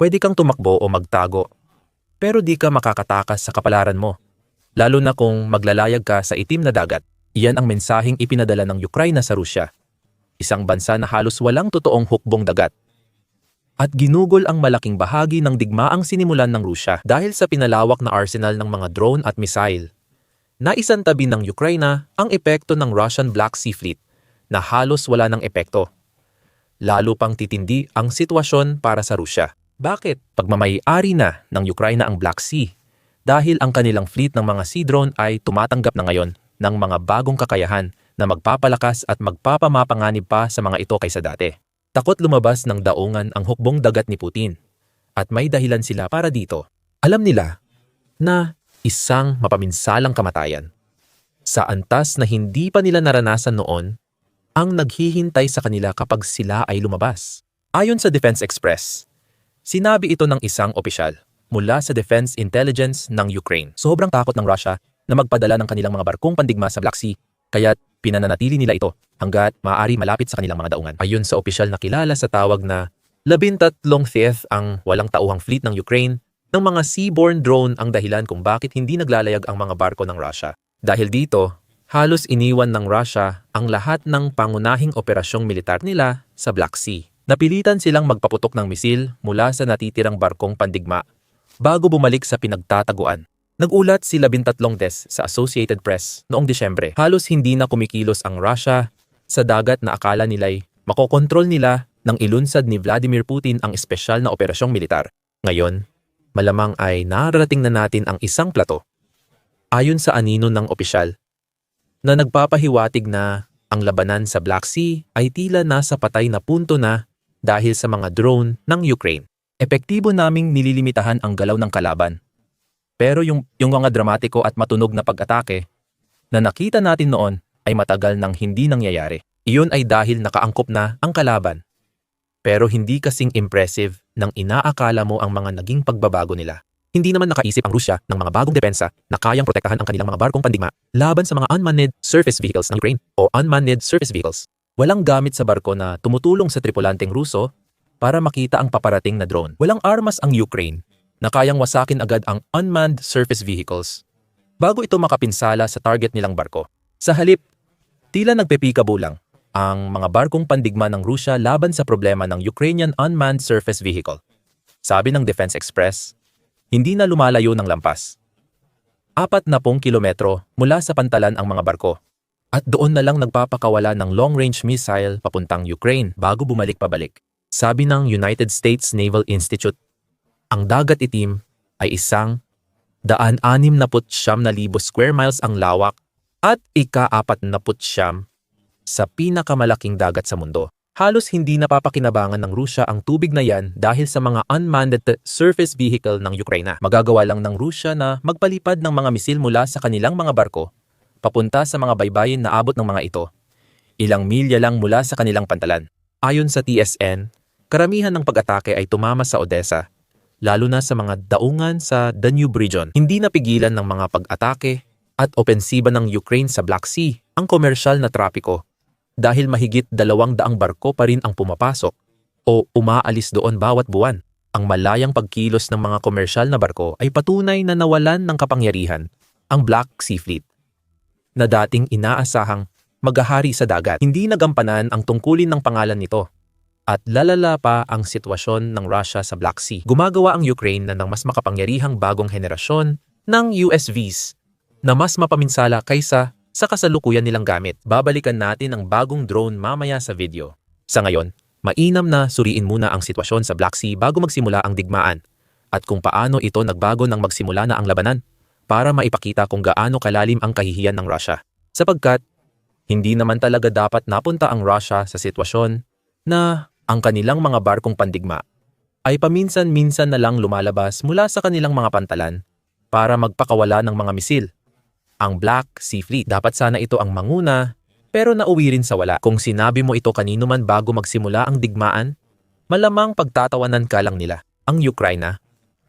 Pwede kang tumakbo o magtago, pero di ka makakatakas sa kapalaran mo. Lalo na kung maglalayag ka sa itim na dagat. Iyan ang mensaheng ipinadala ng Ukraine sa Rusya. Isang bansa na halos walang totoong hukbong dagat. At ginugol ang malaking bahagi ng digmaang sinimulan ng Rusya dahil sa pinalawak na arsenal ng mga drone at missile. Naisantabi ng Ukraine ang epekto ng Russian Black Sea Fleet na halos wala ng epekto. Lalo pang titindi ang sitwasyon para sa Rusya. Bakit? Pagmamayari na ng Ukraine ang Black Sea dahil ang kanilang fleet ng mga sea drone ay tumatanggap na ngayon ng mga bagong kakayahan na magpapalakas at magpapamapanganib pa sa mga ito kaysa dati. Takot lumabas ng daungan ang hukbong dagat ni Putin at may dahilan sila para dito. Alam nila na isang mapaminsalang kamatayan. Sa antas na hindi pa nila naranasan noon, ang naghihintay sa kanila kapag sila ay lumabas. Ayon sa Defense Express, sinabi ito ng isang opisyal mula sa Defense Intelligence ng Ukraine. Sobrang takot ng Russia na magpadala ng kanilang mga barkong pandigma sa Black Sea, kaya't pinananatili nila ito hanggat maaari malapit sa kanilang mga daungan. Ayon sa opisyal na kilala sa tawag na labintatlong fifth ang walang tauhang fleet ng Ukraine ng mga seaborne drone ang dahilan kung bakit hindi naglalayag ang mga barko ng Russia. Dahil dito, halos iniwan ng Russia ang lahat ng pangunahing operasyong militar nila sa Black Sea. Napilitan silang magpaputok ng misil mula sa natitirang barkong pandigma bago bumalik sa pinagtataguan. Nagulat si labintatlong des sa Associated Press noong Disyembre. Halos hindi na kumikilos ang Russia sa dagat na akala nila'y makokontrol nila nang ilunsad ni Vladimir Putin ang espesyal na operasyong militar. Ngayon, malamang ay nararating na natin ang isang plato. Ayon sa anino ng opisyal, na nagpapahiwatig na ang labanan sa Black Sea ay tila nasa patay na punto na dahil sa mga drone ng Ukraine. Epektibo naming nililimitahan ang galaw ng kalaban. Pero yung, yung mga dramatiko at matunog na pag-atake na nakita natin noon ay matagal nang hindi nangyayari. Iyon ay dahil nakaangkop na ang kalaban. Pero hindi kasing impressive nang inaakala mo ang mga naging pagbabago nila. Hindi naman nakaisip ang Rusya ng mga bagong depensa na kayang protektahan ang kanilang mga barkong pandigma laban sa mga unmanned surface vehicles ng Ukraine o unmanned surface vehicles. Walang gamit sa barko na tumutulong sa tripulanteng Ruso para makita ang paparating na drone. Walang armas ang Ukraine na kayang wasakin agad ang unmanned surface vehicles bago ito makapinsala sa target nilang barko. Sa halip, tila nagpepikabo lang ang mga barkong pandigma ng Rusya laban sa problema ng Ukrainian unmanned surface vehicle. Sabi ng Defense Express, hindi na lumalayo ng lampas. Apat na pong kilometro mula sa pantalan ang mga barko. At doon na lang nagpapakawala ng long-range missile papuntang Ukraine bago bumalik pabalik. Sabi ng United States Naval Institute, ang dagat itim ay isang daan anim na siyam na libo square miles ang lawak at ika-apat na siyam sa pinakamalaking dagat sa mundo halos hindi napapakinabangan ng Rusya ang tubig na yan dahil sa mga unmanned surface vehicle ng Ukraine. Magagawa lang ng Rusya na magpalipad ng mga misil mula sa kanilang mga barko papunta sa mga baybayin na abot ng mga ito. Ilang milya lang mula sa kanilang pantalan. Ayon sa TSN, karamihan ng pag-atake ay tumama sa Odessa, lalo na sa mga daungan sa Danube region. Hindi napigilan ng mga pag-atake at opensiba ng Ukraine sa Black Sea ang komersyal na trapiko dahil mahigit dalawang daang barko pa rin ang pumapasok o umaalis doon bawat buwan. Ang malayang pagkilos ng mga komersyal na barko ay patunay na nawalan ng kapangyarihan ang Black Sea Fleet na dating inaasahang maghahari sa dagat. Hindi nagampanan ang tungkulin ng pangalan nito at lalala pa ang sitwasyon ng Russia sa Black Sea. Gumagawa ang Ukraine na ng mas makapangyarihang bagong henerasyon ng USVs na mas mapaminsala kaysa sa kasalukuyan nilang gamit. Babalikan natin ang bagong drone mamaya sa video. Sa ngayon, mainam na suriin muna ang sitwasyon sa Black Sea bago magsimula ang digmaan at kung paano ito nagbago nang magsimula na ang labanan para maipakita kung gaano kalalim ang kahihiyan ng Russia. Sapagkat, hindi naman talaga dapat napunta ang Russia sa sitwasyon na ang kanilang mga barkong pandigma ay paminsan-minsan na lang lumalabas mula sa kanilang mga pantalan para magpakawala ng mga misil ang Black Sea Fleet. Dapat sana ito ang manguna, pero nauwi rin sa wala. Kung sinabi mo ito kanino man bago magsimula ang digmaan, malamang pagtatawanan ka lang nila. Ang Ukraine,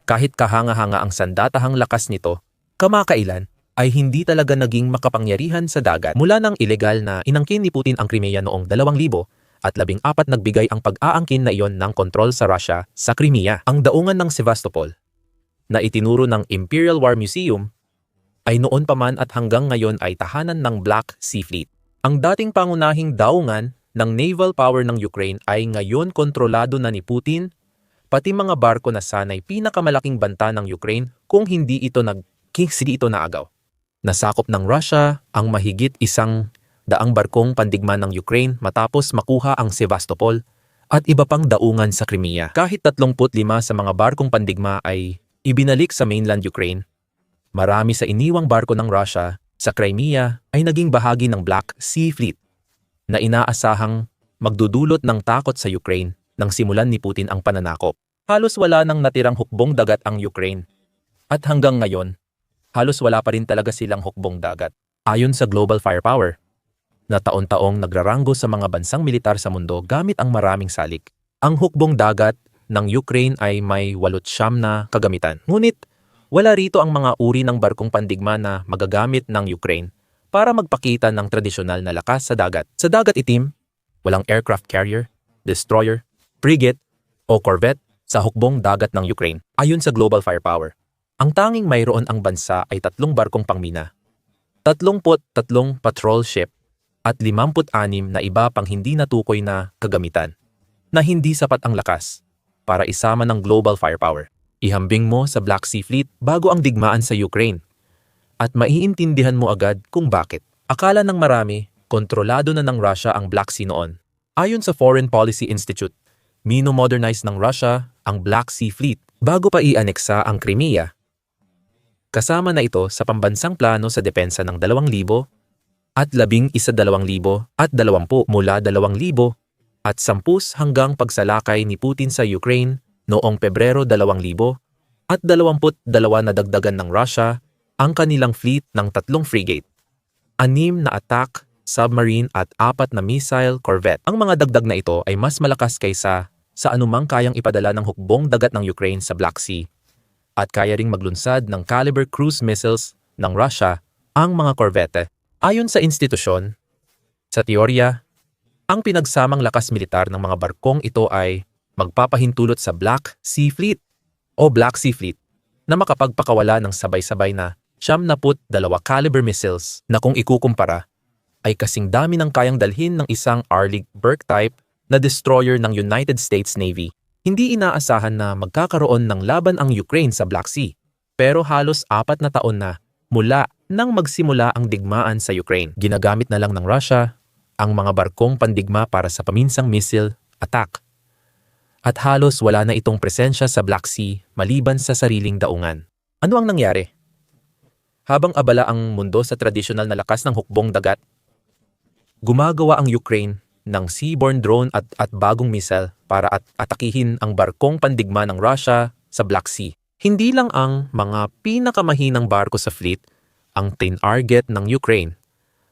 kahit kahanga-hanga ang sandatahang lakas nito, kamakailan ay hindi talaga naging makapangyarihan sa dagat mula ng ilegal na inangkin ni Putin ang Crimea noong 2000 at labing apat nagbigay ang pag-aangkin na iyon ng kontrol sa Russia sa Crimea. Ang daungan ng Sevastopol na itinuro ng Imperial War Museum ay noon pa man at hanggang ngayon ay tahanan ng Black Sea Fleet. Ang dating pangunahing daungan ng naval power ng Ukraine ay ngayon kontrolado na ni Putin pati mga barko na sanay pinakamalaking banta ng Ukraine kung hindi ito nag hindi ito naagaw. Nasakop ng Russia ang mahigit isang daang barkong pandigma ng Ukraine matapos makuha ang Sevastopol at iba pang daungan sa Crimea. Kahit 35 sa mga barkong pandigma ay ibinalik sa mainland Ukraine, marami sa iniwang barko ng Russia sa Crimea ay naging bahagi ng Black Sea Fleet na inaasahang magdudulot ng takot sa Ukraine nang simulan ni Putin ang pananakop. Halos wala nang natirang hukbong dagat ang Ukraine. At hanggang ngayon, halos wala pa rin talaga silang hukbong dagat. Ayon sa Global Firepower, na taon-taong nagrarango sa mga bansang militar sa mundo gamit ang maraming salik. Ang hukbong dagat ng Ukraine ay may walot siyam na kagamitan. Ngunit, wala rito ang mga uri ng barkong pandigma na magagamit ng Ukraine para magpakita ng tradisyonal na lakas sa dagat. Sa dagat itim, walang aircraft carrier, destroyer, frigate, o corvette sa hukbong dagat ng Ukraine ayon sa Global Firepower. Ang tanging mayroon ang bansa ay tatlong barkong pangmina, 33 patrol ship at 56 na iba pang hindi natukoy na kagamitan na hindi sapat ang lakas para isama ng global firepower. Ihambing mo sa Black Sea Fleet bago ang digmaan sa Ukraine at maiintindihan mo agad kung bakit. Akala ng marami, kontrolado na ng Russia ang Black Sea noon. Ayon sa Foreign Policy Institute, mino-modernize ng Russia ang Black Sea Fleet bago pa i-aneksa ang Crimea. Kasama na ito sa pambansang plano sa depensa ng 2,000 at labing isa dalawang libo at dalawampu mula dalawang libo at sampus hanggang pagsalakay ni Putin sa Ukraine noong Pebrero dalawang libo at dalawamput dalawa na dagdagan ng Russia ang kanilang fleet ng tatlong frigate, anim na attack, submarine at apat na missile corvette. Ang mga dagdag na ito ay mas malakas kaysa sa anumang kayang ipadala ng hukbong dagat ng Ukraine sa Black Sea at kaya ring maglunsad ng caliber cruise missiles ng Russia ang mga korvette. Ayon sa institusyon, sa teorya, ang pinagsamang lakas militar ng mga barkong ito ay magpapahintulot sa Black Sea Fleet o Black Sea Fleet na makapagpakawala ng sabay-sabay na 72 caliber missiles na kung ikukumpara ay kasing dami ng kayang dalhin ng isang Arleigh Burke type na destroyer ng United States Navy. Hindi inaasahan na magkakaroon ng laban ang Ukraine sa Black Sea, pero halos apat na taon na mula nang magsimula ang digmaan sa Ukraine. Ginagamit na lang ng Russia ang mga barkong pandigma para sa paminsang missile attack. At halos wala na itong presensya sa Black Sea maliban sa sariling daungan. Ano ang nangyari? Habang abala ang mundo sa tradisyonal na lakas ng hukbong dagat, gumagawa ang Ukraine ng seaborne drone at, at bagong missile para at atakihin ang barkong pandigma ng Russia sa Black Sea. Hindi lang ang mga pinakamahinang barko sa fleet ang tinarget ng Ukraine,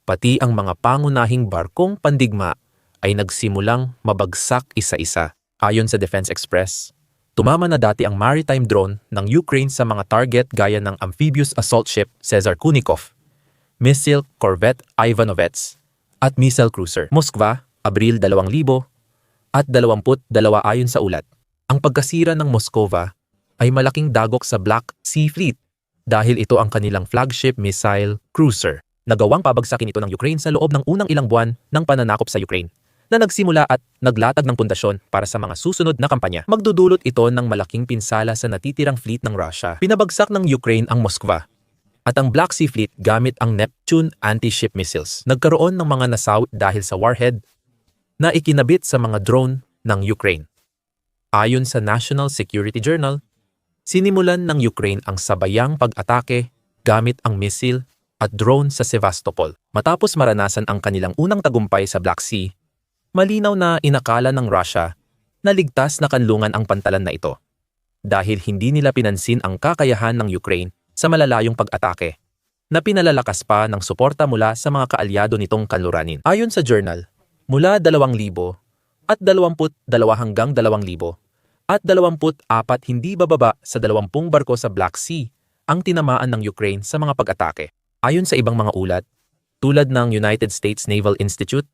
pati ang mga pangunahing barkong pandigma ay nagsimulang mabagsak isa-isa. Ayon sa Defense Express, tumama na dati ang maritime drone ng Ukraine sa mga target gaya ng amphibious assault ship Cesar Kunikov, missile corvette Ivanovets, at missile cruiser Moskva, Abril 2000 at 22 ayon sa ulat. Ang pagkasira ng Moskova ay malaking dagok sa Black Sea Fleet dahil ito ang kanilang flagship missile cruiser. Nagawang pabagsakin ito ng Ukraine sa loob ng unang ilang buwan ng pananakop sa Ukraine na nagsimula at naglatag ng pundasyon para sa mga susunod na kampanya. Magdudulot ito ng malaking pinsala sa natitirang fleet ng Russia. Pinabagsak ng Ukraine ang Moskva at ang Black Sea Fleet gamit ang Neptune anti-ship missiles. Nagkaroon ng mga nasaw dahil sa warhead na ikinabit sa mga drone ng Ukraine. Ayon sa National Security Journal, sinimulan ng Ukraine ang sabayang pag-atake gamit ang missile at drone sa Sevastopol. Matapos maranasan ang kanilang unang tagumpay sa Black Sea, malinaw na inakala ng Russia na ligtas na kanlungan ang pantalan na ito dahil hindi nila pinansin ang kakayahan ng Ukraine sa malalayong pag-atake na pinalalakas pa ng suporta mula sa mga kaalyado nitong kanluranin. Ayon sa journal, mula 2,000 at 22 hanggang 2,000 at 24 hindi bababa sa 20 barko sa Black Sea ang tinamaan ng Ukraine sa mga pag-atake. Ayon sa ibang mga ulat, tulad ng United States Naval Institute,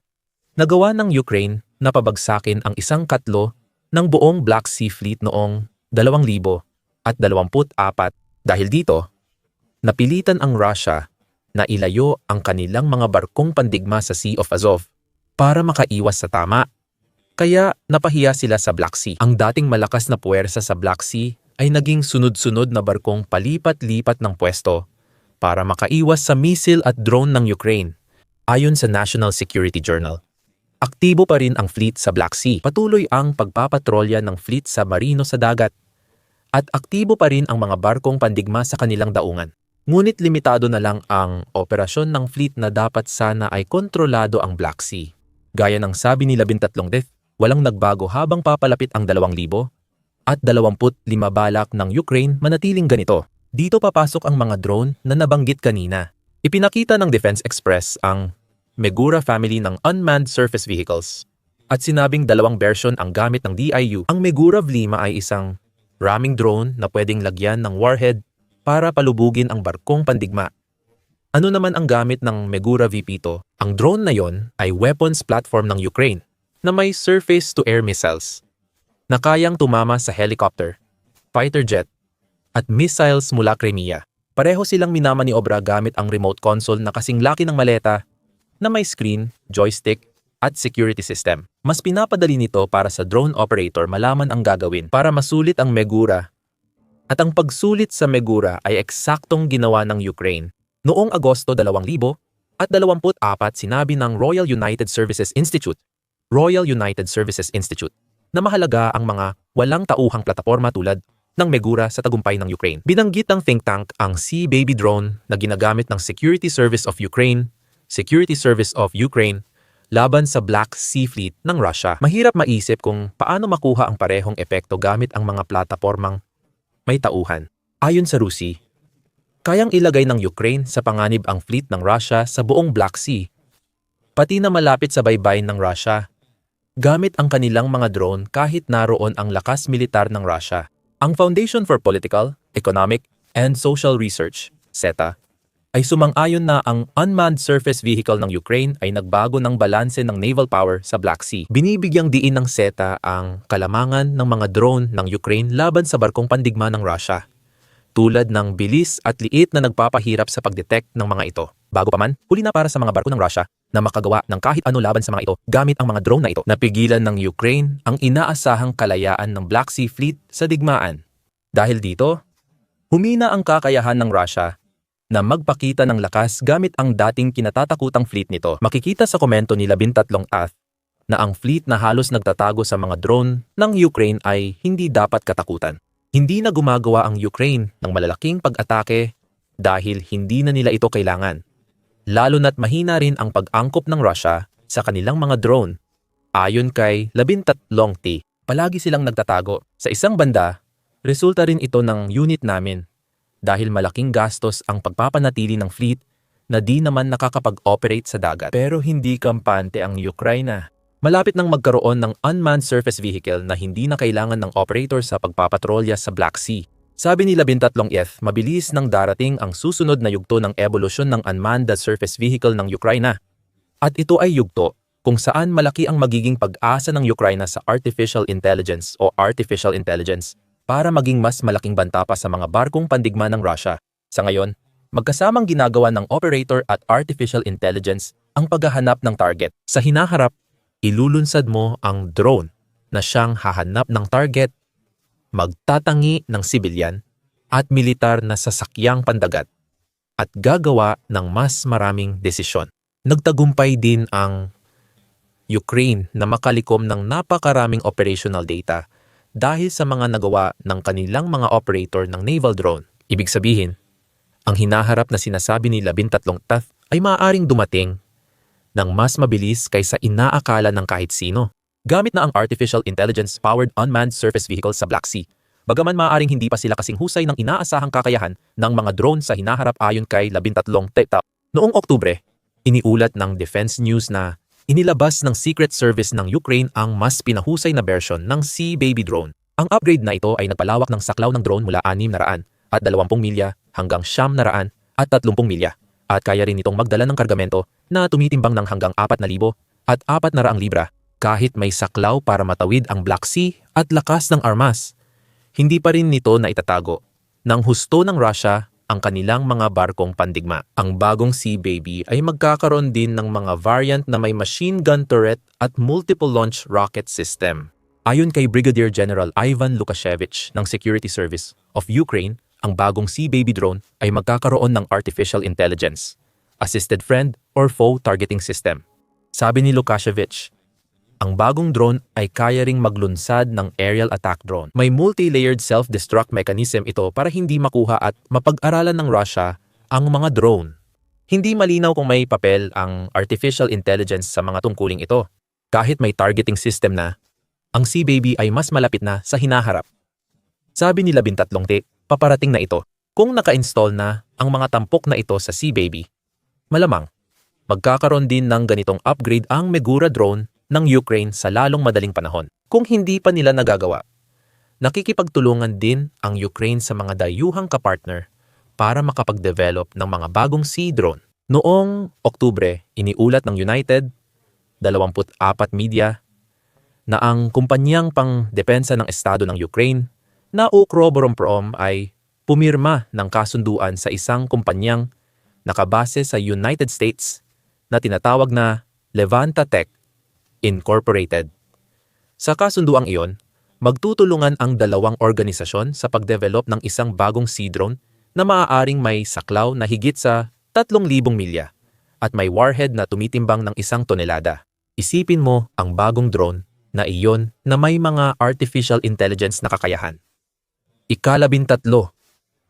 nagawa ng Ukraine na pabagsakin ang isang katlo ng buong Black Sea Fleet noong 2024. Dahil dito, napilitan ang Russia na ilayo ang kanilang mga barkong pandigma sa Sea of Azov para makaiwas sa tama. Kaya napahiya sila sa Black Sea. Ang dating malakas na puwersa sa Black Sea ay naging sunod-sunod na barkong palipat-lipat ng pwesto para makaiwas sa missile at drone ng Ukraine. Ayon sa National Security Journal, aktibo pa rin ang fleet sa Black Sea. Patuloy ang pagpapatrolya ng fleet sa marino sa dagat. At aktibo pa rin ang mga barkong pandigma sa kanilang daungan. Ngunit limitado na lang ang operasyon ng fleet na dapat sana ay kontrolado ang Black Sea. Gaya ng sabi ni 13 Death, walang nagbago habang papalapit ang 2,000 at 25 balak ng Ukraine manatiling ganito. Dito papasok ang mga drone na nabanggit kanina. Ipinakita ng Defense Express ang Megura family ng unmanned surface vehicles. At sinabing dalawang version ang gamit ng DIU. Ang Megura Vlima ay isang ramming drone na pwedeng lagyan ng warhead para palubugin ang barkong pandigma. Ano naman ang gamit ng Megura VP2? Ang drone na yon ay weapons platform ng Ukraine na may surface-to-air missiles na kayang tumama sa helicopter, fighter jet, at missiles mula Crimea. Pareho silang minamaniobra gamit ang remote console na kasing laki ng maleta na may screen, joystick, at security system. Mas pinapadali nito para sa drone operator malaman ang gagawin para masulit ang Megura. At ang pagsulit sa Megura ay eksaktong ginawa ng Ukraine. Noong Agosto 2000 at 24 sinabi ng Royal United Services Institute, Royal United Services Institute, na mahalaga ang mga walang tauhang plataforma tulad ng Megura sa tagumpay ng Ukraine. Binanggit ng think tank ang Sea Baby drone na ginagamit ng Security Service of Ukraine, Security Service of Ukraine, laban sa Black Sea Fleet ng Russia. Mahirap maisip kung paano makuha ang parehong epekto gamit ang mga platapormang may tauhan. Ayon sa Rusi, kayang ilagay ng Ukraine sa panganib ang fleet ng Russia sa buong Black Sea, pati na malapit sa baybayin ng Russia gamit ang kanilang mga drone kahit naroon ang lakas militar ng Russia. Ang Foundation for Political, Economic, and Social Research, SETA, ay sumang-ayon na ang unmanned surface vehicle ng Ukraine ay nagbago ng balanse ng naval power sa Black Sea. Binibigyang diin ng SETA ang kalamangan ng mga drone ng Ukraine laban sa barkong pandigma ng Russia, tulad ng bilis at liit na nagpapahirap sa pagdetect ng mga ito. Bago pa man, huli na para sa mga barko ng Russia na makagawa ng kahit ano laban sa mga ito gamit ang mga drone na ito. Napigilan ng Ukraine ang inaasahang kalayaan ng Black Sea Fleet sa digmaan. Dahil dito, humina ang kakayahan ng Russia na magpakita ng lakas gamit ang dating kinatatakutang fleet nito. Makikita sa komento ni 13 Ath na ang fleet na halos nagtatago sa mga drone ng Ukraine ay hindi dapat katakutan. Hindi na gumagawa ang Ukraine ng malalaking pag-atake dahil hindi na nila ito kailangan lalo na't mahina rin ang pag-angkop ng Russia sa kanilang mga drone. Ayon kay Labintatlong T, palagi silang nagtatago. Sa isang banda, resulta rin ito ng unit namin dahil malaking gastos ang pagpapanatili ng fleet na di naman nakakapag-operate sa dagat. Pero hindi kampante ang Ukraine. Malapit nang magkaroon ng unmanned surface vehicle na hindi na kailangan ng operator sa pagpapatrolya sa Black Sea. Sabi ni Labintatlong F, mabilis nang darating ang susunod na yugto ng ebolusyon ng unmanned surface vehicle ng Ukraine. At ito ay yugto kung saan malaki ang magiging pag-asa ng Ukraine sa artificial intelligence o artificial intelligence para maging mas malaking banta pa sa mga barkong pandigma ng Russia. Sa ngayon, magkasamang ginagawa ng operator at artificial intelligence ang paghahanap ng target. Sa hinaharap, ilulunsad mo ang drone na siyang hahanap ng target magtatangi ng sibilyan at militar na sasakyang pandagat at gagawa ng mas maraming desisyon. Nagtagumpay din ang Ukraine na makalikom ng napakaraming operational data dahil sa mga nagawa ng kanilang mga operator ng naval drone. Ibig sabihin, ang hinaharap na sinasabi ni labintatlong TAF ay maaaring dumating ng mas mabilis kaysa inaakala ng kahit sino gamit na ang artificial intelligence-powered unmanned surface vehicle sa Black Sea. Bagaman maaaring hindi pa sila kasing husay ng inaasahang kakayahan ng mga drone sa hinaharap ayon kay 13 TikTok. Noong Oktubre, iniulat ng Defense News na inilabas ng Secret Service ng Ukraine ang mas pinahusay na version ng Sea Baby drone. Ang upgrade na ito ay nagpalawak ng saklaw ng drone mula 600 at 20 milya hanggang 700 at 30 milya at kaya rin itong magdala ng kargamento na tumitimbang ng hanggang 4,000 at 400 libra Kahit may saklaw para matawid ang Black Sea at lakas ng armas, hindi pa rin nito na itatago. Nang husto ng Russia ang kanilang mga barkong pandigma. Ang bagong Sea Baby ay magkakaroon din ng mga variant na may machine gun turret at multiple launch rocket system. Ayon kay Brigadier General Ivan Lukashevich ng Security Service of Ukraine, ang bagong Sea Baby drone ay magkakaroon ng artificial intelligence, assisted friend or foe targeting system. Sabi ni Lukashevich, ang bagong drone ay kaya ring maglunsad ng aerial attack drone. May multi-layered self-destruct mechanism ito para hindi makuha at mapag-aralan ng Russia ang mga drone. Hindi malinaw kung may papel ang artificial intelligence sa mga tungkuling ito. Kahit may targeting system na, ang Sea Baby ay mas malapit na sa hinaharap. Sabi ni Labintatlong T, paparating na ito. Kung naka-install na ang mga tampok na ito sa Sea Baby, malamang magkakaroon din ng ganitong upgrade ang Megura drone ng Ukraine sa lalong madaling panahon. Kung hindi pa nila nagagawa, nakikipagtulungan din ang Ukraine sa mga dayuhang kapartner para makapag-develop ng mga bagong sea drone. Noong Oktubre, iniulat ng United 24 Media na ang kumpanyang pang-depensa ng Estado ng Ukraine na Ukroboronprom ay pumirma ng kasunduan sa isang kumpanyang nakabase sa United States na tinatawag na Levanta Tech Incorporated. Sa kasunduang iyon, magtutulungan ang dalawang organisasyon sa pagdevelop ng isang bagong sea drone na maaaring may saklaw na higit sa 3,000 milya at may warhead na tumitimbang ng isang tonelada. Isipin mo ang bagong drone na iyon na may mga artificial intelligence na kakayahan. Ikalabintatlo,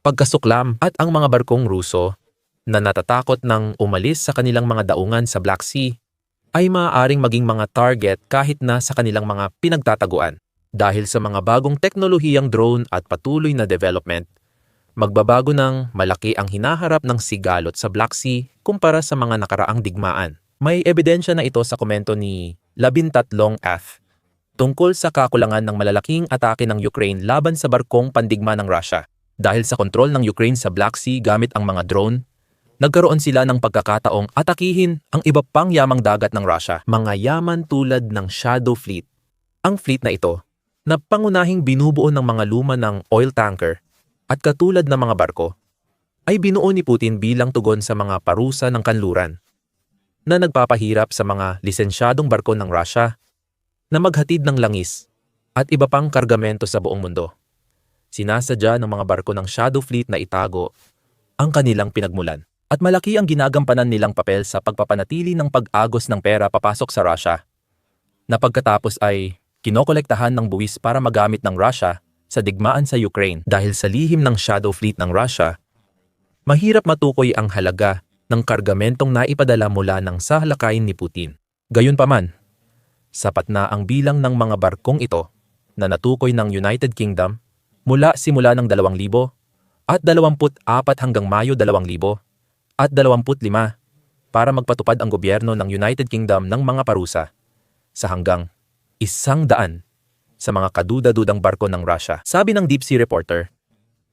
pagkasuklam at ang mga barkong Ruso na natatakot ng umalis sa kanilang mga daungan sa Black Sea ay maaaring maging mga target kahit na sa kanilang mga pinagtataguan. Dahil sa mga bagong teknolohiyang drone at patuloy na development, magbabago ng malaki ang hinaharap ng sigalot sa Black Sea kumpara sa mga nakaraang digmaan. May ebidensya na ito sa komento ni Labintatlong F tungkol sa kakulangan ng malalaking atake ng Ukraine laban sa barkong pandigma ng Russia. Dahil sa kontrol ng Ukraine sa Black Sea gamit ang mga drone, nagkaroon sila ng pagkakataong atakihin ang iba pang yamang dagat ng Russia, mga yaman tulad ng Shadow Fleet. Ang fleet na ito, na pangunahing binubuo ng mga luma ng oil tanker at katulad ng mga barko, ay binuo ni Putin bilang tugon sa mga parusa ng kanluran na nagpapahirap sa mga lisensyadong barko ng Russia na maghatid ng langis at iba pang kargamento sa buong mundo. Sinasadya ng mga barko ng Shadow Fleet na itago ang kanilang pinagmulan at malaki ang ginagampanan nilang papel sa pagpapanatili ng pag-agos ng pera papasok sa Russia, na pagkatapos ay kinokolektahan ng buwis para magamit ng Russia sa digmaan sa Ukraine dahil sa lihim ng shadow fleet ng Russia, mahirap matukoy ang halaga ng kargamentong naipadala mula ng sahalakayin ni Putin. Gayunpaman, sapat na ang bilang ng mga barkong ito na natukoy ng United Kingdom mula simula ng 2,000 at 24 hanggang Mayo 2,000 at 25 para magpatupad ang gobyerno ng United Kingdom ng mga parusa sa hanggang isang daan sa mga kaduda-dudang barko ng Russia. Sabi ng Deep Sea Reporter,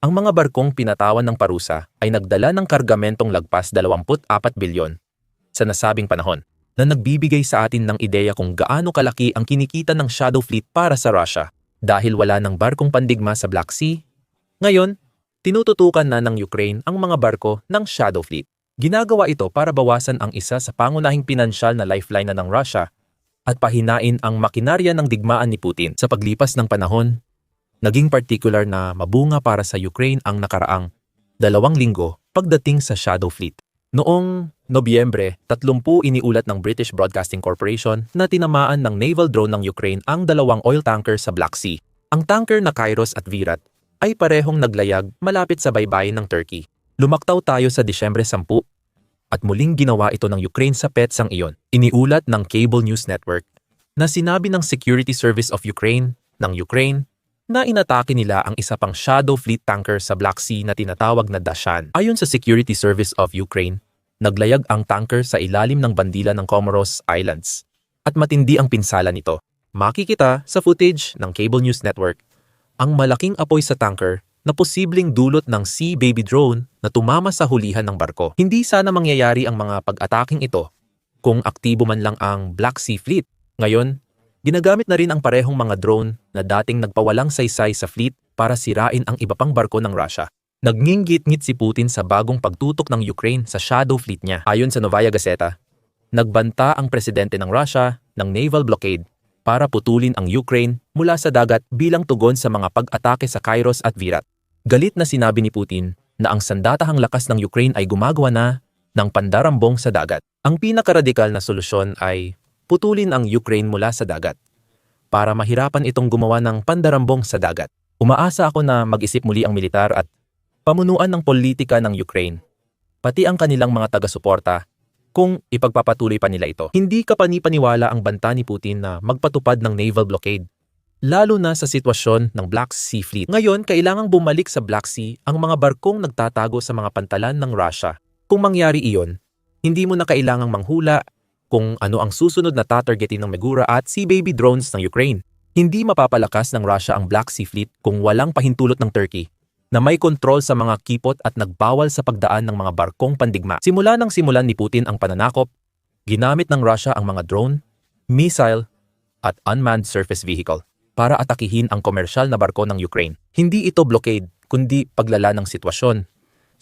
ang mga barkong pinatawan ng parusa ay nagdala ng kargamentong lagpas 24 bilyon sa nasabing panahon na nagbibigay sa atin ng ideya kung gaano kalaki ang kinikita ng Shadow Fleet para sa Russia. Dahil wala ng barkong pandigma sa Black Sea, ngayon, tinututukan na ng Ukraine ang mga barko ng Shadow Fleet. Ginagawa ito para bawasan ang isa sa pangunahing pinansyal na lifeline na ng Russia at pahinain ang makinarya ng digmaan ni Putin. Sa paglipas ng panahon, naging particular na mabunga para sa Ukraine ang nakaraang dalawang linggo pagdating sa Shadow Fleet. Noong Nobyembre, 30 iniulat ng British Broadcasting Corporation na tinamaan ng naval drone ng Ukraine ang dalawang oil tanker sa Black Sea. Ang tanker na Kairos at Virat ay parehong naglayag malapit sa baybayin ng Turkey. Lumaktaw tayo sa Disyembre 10 at muling ginawa ito ng Ukraine sa petsang iyon. Iniulat ng Cable News Network na sinabi ng Security Service of Ukraine ng Ukraine na inatake nila ang isa pang Shadow Fleet tanker sa Black Sea na tinatawag na Dashan. Ayon sa Security Service of Ukraine, naglayag ang tanker sa ilalim ng bandila ng Comoros Islands at matindi ang pinsala nito. Makikita sa footage ng Cable News Network ang malaking apoy sa tanker na posibleng dulot ng Sea Baby drone na tumama sa hulihan ng barko. Hindi sana mangyayari ang mga pag-ataking ito kung aktibo man lang ang Black Sea Fleet. Ngayon, Ginagamit na rin ang parehong mga drone na dating nagpawalang saysay sa fleet para sirain ang iba pang barko ng Russia. Nagngingit-ngit si Putin sa bagong pagtutok ng Ukraine sa shadow fleet niya. Ayon sa Novaya Gazeta, nagbanta ang presidente ng Russia ng naval blockade para putulin ang Ukraine mula sa dagat bilang tugon sa mga pag-atake sa Kairos at Virat. Galit na sinabi ni Putin na ang sandatahang lakas ng Ukraine ay gumagawa na ng pandarambong sa dagat. Ang pinakaradikal na solusyon ay putulin ang Ukraine mula sa dagat para mahirapan itong gumawa ng pandarambong sa dagat. Umaasa ako na mag-isip muli ang militar at pamunuan ng politika ng Ukraine, pati ang kanilang mga taga-suporta kung ipagpapatuloy pa nila ito. Hindi kapani-paniwala ang banta ni Putin na magpatupad ng naval blockade, lalo na sa sitwasyon ng Black Sea Fleet. Ngayon, kailangang bumalik sa Black Sea ang mga barkong nagtatago sa mga pantalan ng Russia. Kung mangyari iyon, hindi mo na kailangang manghula kung ano ang susunod na tatargetin ng Megura at Sea Baby drones ng Ukraine. Hindi mapapalakas ng Russia ang Black Sea Fleet kung walang pahintulot ng Turkey na may kontrol sa mga kipot at nagbawal sa pagdaan ng mga barkong pandigma. Simula nang simulan ni Putin ang pananakop, ginamit ng Russia ang mga drone, missile, at unmanned surface vehicle para atakihin ang komersyal na barko ng Ukraine. Hindi ito blockade, kundi paglala ng sitwasyon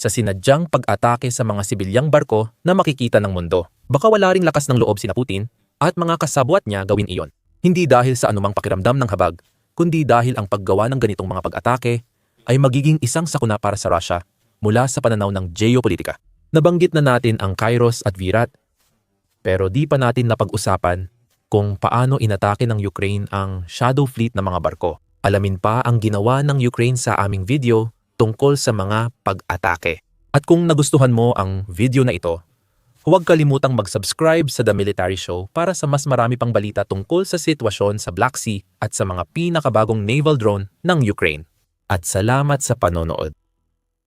sa sinadyang pag-atake sa mga sibilyang barko na makikita ng mundo. Baka wala ring lakas ng loob sina Putin at mga kasabwat niya gawin iyon. Hindi dahil sa anumang pakiramdam ng habag, kundi dahil ang paggawa ng ganitong mga pag-atake ay magiging isang sakuna para sa Russia mula sa pananaw ng geopolitika. Nabanggit na natin ang Kairos at Virat, pero di pa natin napag-usapan kung paano inatake ng Ukraine ang shadow fleet ng mga barko. Alamin pa ang ginawa ng Ukraine sa aming video tungkol sa mga pag-atake. At kung nagustuhan mo ang video na ito, huwag kalimutang mag-subscribe sa The Military Show para sa mas marami pang balita tungkol sa sitwasyon sa Black Sea at sa mga pinakabagong naval drone ng Ukraine. At salamat sa panonood.